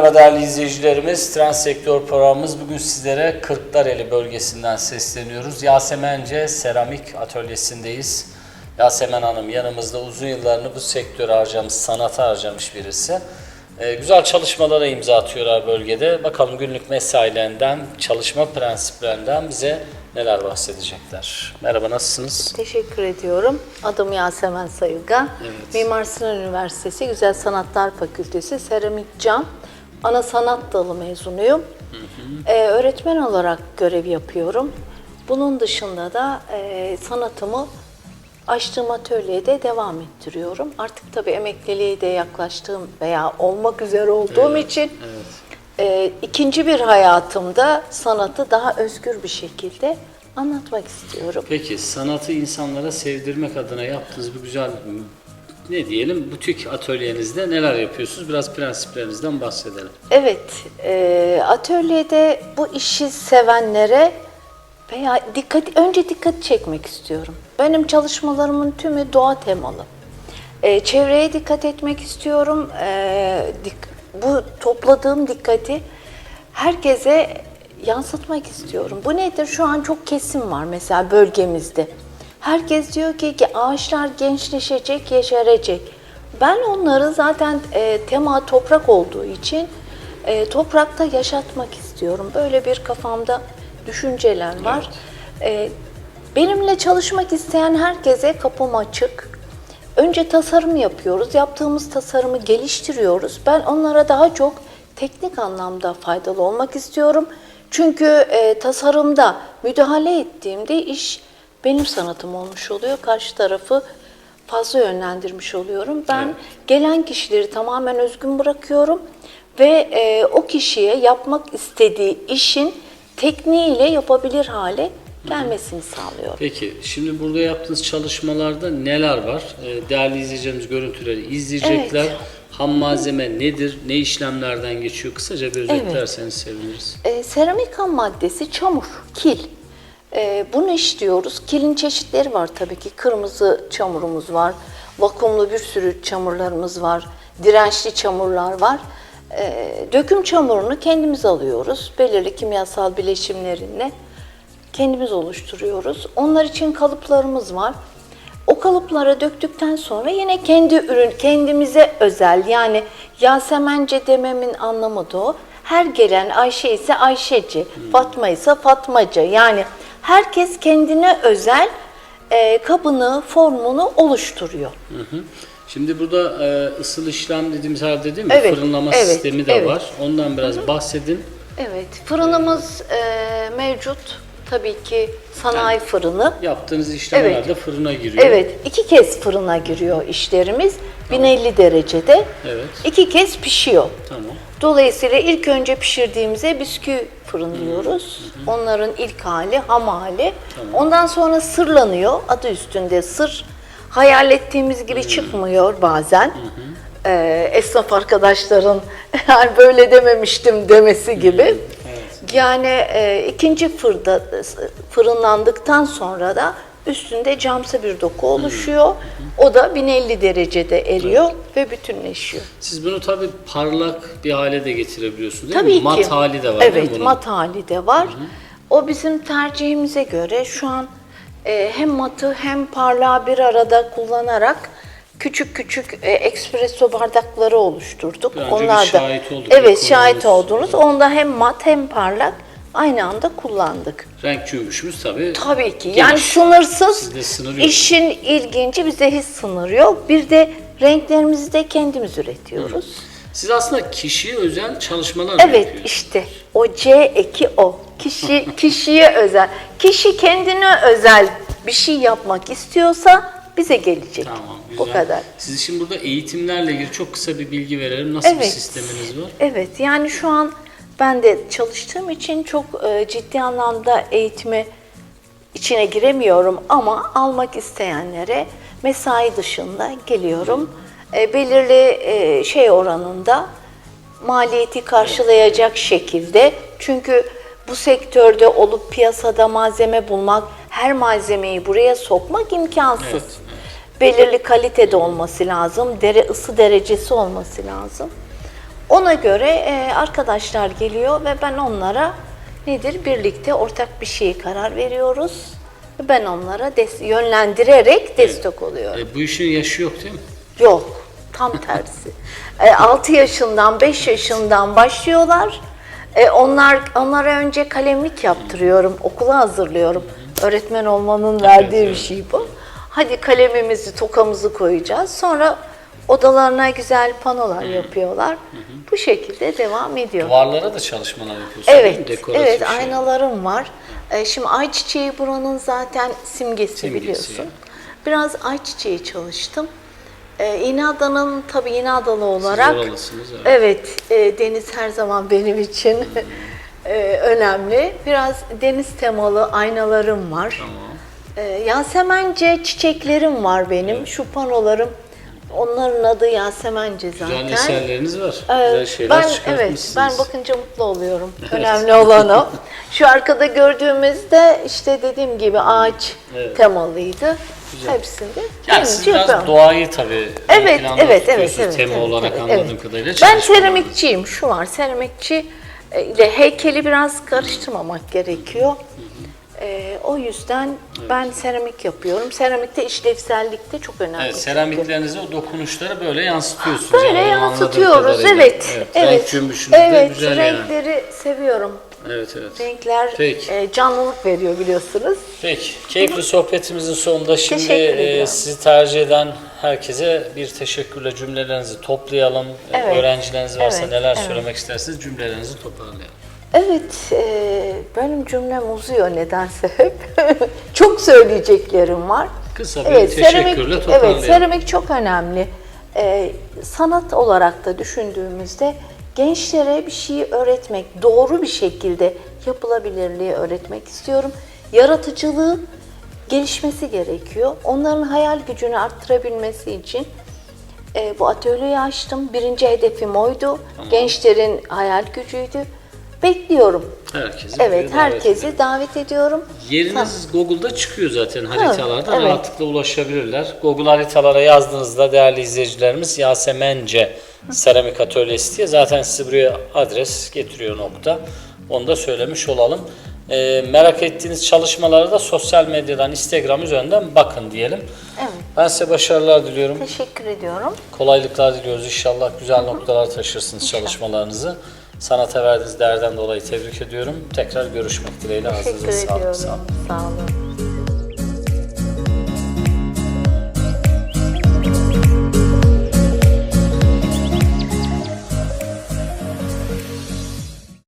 Merhaba değerli izleyicilerimiz. Trans Sektör programımız bugün sizlere Kırklareli bölgesinden sesleniyoruz. Yasemence Seramik Atölyesi'ndeyiz. Yasemen Hanım yanımızda uzun yıllarını bu sektöre harcamış, sanata harcamış birisi. Ee, güzel çalışmalara imza atıyorlar bölgede. Bakalım günlük mesailerinden, çalışma prensiplerinden bize neler bahsedecekler. Merhaba nasılsınız? Teşekkür ediyorum. Adım Yasemen Sayılgan. Evet. Mimar Sinan Üniversitesi Güzel Sanatlar Fakültesi Seramik Cam Ana Sanat Dalı mezunuyum. Ee, öğretmen olarak görev yapıyorum. Bunun dışında da e, sanatımı açtığım atölyede devam ettiriyorum. Artık tabii emekliliğe de yaklaştığım veya olmak üzere olduğum için e, ikinci bir hayatımda sanatı daha özgür bir şekilde anlatmak istiyorum. Peki sanatı insanlara sevdirmek adına yaptığınız bu güzel ne diyelim butik atölyenizde neler yapıyorsunuz? Biraz prensiplerinizden bahsedelim. Evet, e, atölyede bu işi sevenlere veya dikkat önce dikkat çekmek istiyorum. Benim çalışmalarımın tümü doğa temalı. E, çevreye dikkat etmek istiyorum. E, dik- bu topladığım dikkati herkese yansıtmak istiyorum. Bu nedir? Şu an çok kesim var mesela bölgemizde. Herkes diyor ki, ki ağaçlar gençleşecek, yeşerecek. Ben onları zaten e, tema toprak olduğu için e, toprakta yaşatmak istiyorum. Böyle bir kafamda düşünceler var. E, benimle çalışmak isteyen herkese kapım açık. Önce tasarım yapıyoruz. Yaptığımız tasarımı geliştiriyoruz. Ben onlara daha çok teknik anlamda faydalı olmak istiyorum. Çünkü e, tasarımda müdahale ettiğimde iş benim sanatım olmuş oluyor. Karşı tarafı fazla yönlendirmiş oluyorum. Ben Evet. gelen kişileri tamamen özgün bırakıyorum ve e, o kişiye yapmak istediği işin tekniğiyle yapabilir hale gelmesini sağlıyorum. Peki şimdi burada yaptığınız çalışmalarda neler var? Ee, Değerli izleyicilerimiz görüntüleri izleyecekler. Evet. Ham malzeme nedir? Ne işlemlerden geçiyor? Kısaca bir Evet. özetlerseniz seviniriz. E, seramik ham maddesi çamur, kil. E, bunu işliyoruz. Kilin çeşitleri var tabii ki. Kırmızı çamurumuz var, vakumlu bir sürü çamurlarımız var, dirençli çamurlar var. E, döküm çamurunu kendimiz alıyoruz. Belirli kimyasal bileşimlerinle kendimiz oluşturuyoruz. Onlar için kalıplarımız var. O kalıplara döktükten sonra yine kendi ürün, kendimize özel yani Yasemence dememin anlamı da o. Her gelen Ayşe ise Ayşeci, Fatma ise Fatmacı. Yani herkes kendine özel e, kabını, formunu oluşturuyor. Hı hı. Şimdi burada e, ısıl işlem dediğimiz halde değil mi? Evet, Fırınlama evet, sistemi de evet. var. Ondan biraz bahsedin. Evet, fırınımız e, mevcut. Tabii ki sanayi fırını. Yaptığınız işlemler Evet. fırına giriyor. Evet, iki kez fırına giriyor işlerimiz. 1050 derecede. Evet. İki kez pişiyor. Tamam. Dolayısıyla ilk önce pişirdiğimize bisküvi fırınlıyoruz. Onların ilk hali, ham hali. Ondan sonra sırlanıyor. Adı üstünde sır. Hayal ettiğimiz gibi çıkmıyor bazen. Ee, esnaf arkadaşların yani böyle dememiştim demesi gibi. Yani e, ikinci fırda fırınlandıktan sonra da üstünde camsı bir doku oluşuyor. O da 1050 derecede eriyor ve bütünleşiyor. Siz bunu tabii parlak bir hale de getirebiliyorsunuz değil Tabii mi? ki. Mat hali de var değil mi Evet, bunun? mat hali de var. O bizim tercihimize göre şu an e, hem matı hem parlağı bir arada kullanarak küçük küçük e, espresso bardakları oluşturduk. Biz Onlar da şahit olduk, Evet, şahit oldunuz. Onda hem mat hem parlak aynı anda kullandık. Renk cümbüşümüz tabii. Tabii ki. geniş. Yani sınırsız. Sizde sınır yok. İşin ilginci bize hiç sınır yok. Bir de renklerimizi de kendimiz üretiyoruz. Siz aslında kişiye özel çalışmalar mı Evet yapıyorsunuz? işte o C eki o. Kişi kişiye özel. Kişi kendine özel bir şey yapmak istiyorsa bize gelecek. Tamam, güzel. Bu kadar. Siz şimdi burada eğitimlerle ilgili çok kısa bir bilgi verelim. Nasıl bir Evet. sisteminiz var? Evet yani şu an ben de çalıştığım için çok e, ciddi anlamda eğitime içine giremiyorum ama almak isteyenlere mesai dışında geliyorum. E, belirli e, şey oranında maliyeti karşılayacak şekilde çünkü bu sektörde olup piyasada malzeme bulmak, her malzemeyi buraya sokmak imkansız. Evet, Belirli kalitede olması lazım, dere ısı derecesi olması lazım. Ona göre e, arkadaşlar geliyor ve ben onlara nedir birlikte ortak bir şeye karar veriyoruz. Ben onlara des- yönlendirerek destek oluyorum. E, bu işin yaşı yok değil mi? Yok, tam tersi. 6 yaşından, 5 yaşından başlıyorlar. E, onlar Onlara önce kalemlik yaptırıyorum, okula hazırlıyorum. Öğretmen olmanın verdiği bir şey bu. Hadi kalemimizi, tokamızı koyacağız. Sonra odalarına güzel panolar yapıyorlar. Bu şekilde devam ediyor. Duvarlara da çalışmalar yapıyorsun değil mi? Evet, evet şey. aynalarım var. Ee, şimdi ayçiçeği buranın zaten simgesi, Simgesi, biliyorsun. Biraz ayçiçeği çalıştım. Ee, İnada'nın tabii İnadalı olarak. oralısınız, evet. Evet, e, deniz her zaman benim için e, önemli. Biraz deniz temalı aynalarım var. Tamam. Ee, Yasemence çiçeklerim var benim. Şu panolarım. Onların adı Yasemence zaten. Güzel eserleriniz var. Ee, Güzel şeyler ben evet ben bakınca mutlu oluyorum. Önemli olan o. Şu arkada gördüğümüzde işte dediğim gibi ağaç Evet. temalıydı. Güzel. Hepsinde. Yani siz biraz yapıyorum. doğayı tabii Evet, evet, evet, evet. tema evet, olarak evet, anladığım evet. kadarıyla. Ben seramikçiyim. Şu var. Seramikçi e, ile heykeli biraz karıştırmamak gerekiyor. E, o yüzden ben seramik yapıyorum. Seramikte işlevsellik de çok önemli. Evet, çünkü. seramiklerinizi o dokunuşları böyle yansıtıyorsunuz. Böyle yani yansıtıyoruz. kadarıyla. Evet. Evet. Renk evet, güzel yani. renkleri seviyorum. Evet evet. Renkler Peki. e, canlılık veriyor biliyorsunuz. Peki, keyifli sohbetimizin sonunda şimdi e, sizi tercih eden herkese bir teşekkürle cümlelerinizi toplayalım. E, Evet. Öğrencileriniz varsa Evet, neler evet. söylemek isterseniz cümlelerinizi toparlayalım. Evet, e, benim cümlem uzuyor nedense hep. çok söyleyeceklerim var. Kısa bir teşekkürle toparlayalım. Evet, seramik çok önemli. E, sanat olarak da düşündüğümüzde gençlere bir şeyi öğretmek, doğru bir şekilde yapılabilirliği öğretmek istiyorum. Yaratıcılığı gelişmesi gerekiyor. Onların hayal gücünü arttırabilmesi için e, bu atölyeyi açtım. Birinci hedefim oydu. Gençlerin hayal gücüydü. Bekliyorum. Herkesi Evet, davet herkesi edelim. davet ediyorum. Yeriniz Google'da çıkıyor zaten haritalarda. evet. Rahatlıkla ulaşabilirler. Google haritalara yazdığınızda değerli izleyicilerimiz Yasemence Seramik Atölyesi diye zaten sizi buraya adres getiriyor nokta. Onu da söylemiş olalım. Ee, merak ettiğiniz çalışmalara da sosyal medyadan, Instagram üzerinden bakın diyelim. Evet. Ben size başarılar diliyorum. Teşekkür ediyorum. Kolaylıklar diliyoruz. İnşallah güzel noktalar taşırsınız çalışmalarınızı. Sanata verdiğiniz değerden dolayı tebrik ediyorum. Tekrar görüşmek dileğiyle. Teşekkür Ağzınıza sağlık. ediyorum. Sağ olun. Sağ olun.